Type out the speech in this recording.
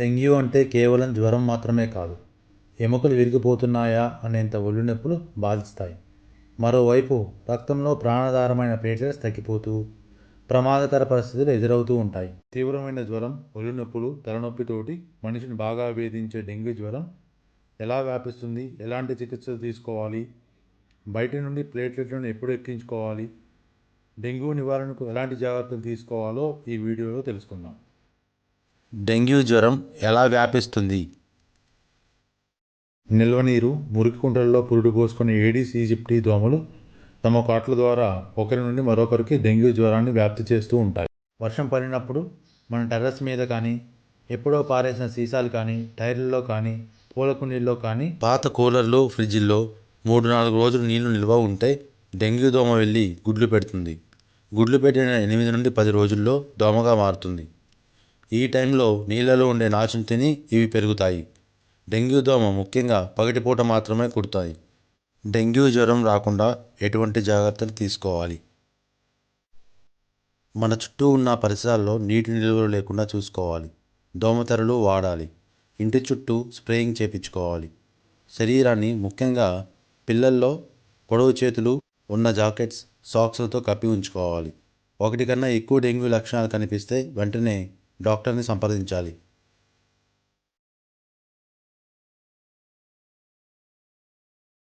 Dengue అంటే కేవలం జ్వరం మాత్రమే కాదు. ఎముకలు విరిగిపోతున్నాయా అనేంత ఒళ్ళు నొప్పులు బాధిస్తాయి. మరోవైపు రక్తంలో ప్రాణాధారమైన ప్లేట్లెట్స్ తగ్గిపోతూ ప్రమాదకర పరిస్థితులు ఎదురవుతూ ఉంటాయి. తీవ్రమైన జ్వరం ఒళ్ళు నొప్పులు తలనొప్పితోటి మనిషిని బాగా వేధించే డెంగ్యూ జ్వరం ఎలా వ్యాపిస్తుంది? ఎలాంటి చికిత్సలు తీసుకోవాలి? బయట నుండి ప్లేట్లెట్లను ఎప్పుడు ఎక్కించుకోవాలి? డెంగ్యూ నివారణకు ఎలాంటి జాగ్రత్తలు తీసుకోవాలో ఈ వీడియోలో తెలుసుకుందాం. డెంగ్యూ జ్వరం ఎలా వ్యాపిస్తుంది? నిల్వనీరు మురికి కుంటలలో పురుడు పోసుకునే ఏడీస్ ఈజిప్టీ దోమలు తమ కాట్ల ద్వారా ఒకరి నుండి మరొకరికి డెంగ్యూ జ్వరాన్ని వ్యాప్తి చేస్తూ ఉంటాయి. వర్షం పడినప్పుడు మన టెర్రస్ మీద కానీ ఎప్పుడో పారేసిన సీసాలు కానీ టైర్లలో కానీ పూల కుండీల్లో కానీ పాత కూలర్లు ఫ్రిడ్జిల్లో మూడు నాలుగు రోజులు నీళ్ళు నిల్వ ఉంటే డెంగ్యూ దోమ వెళ్ళి గుడ్లు పెడుతుంది. గుడ్లు పెట్టిన ఎనిమిది నుండి పది రోజుల్లో దోమగా మారుతుంది. ఈ టైంలో నీళ్ళలో ఉండే నాచును తిని ఇవి పెరుగుతాయి. డెంగ్యూ దోమ ముఖ్యంగా పగటిపూట మాత్రమే కుడతాయి. డెంగ్యూ జ్వరం రాకుండా ఎటువంటి జాగ్రత్తలు తీసుకోవాలి? మన చుట్టూ ఉన్న పరిసరాల్లో నీటి నిల్వలు లేకుండా చూసుకోవాలి. దోమతెరలు వాడాలి. ఇంటి చుట్టూ స్ప్రేయింగ్ చేపించుకోవాలి. శరీరాన్ని ముఖ్యంగా పిల్లల్లో పొడవు చేతులు ఉన్న జాకెట్స్ సాక్స్లతో కప్పి ఉంచుకోవాలి. ఒకటి కన్నా ఎక్కువ డెంగ్యూ లక్షణాలు కనిపిస్తే వెంటనే డాక్టర్ని సంప్రదించాలి.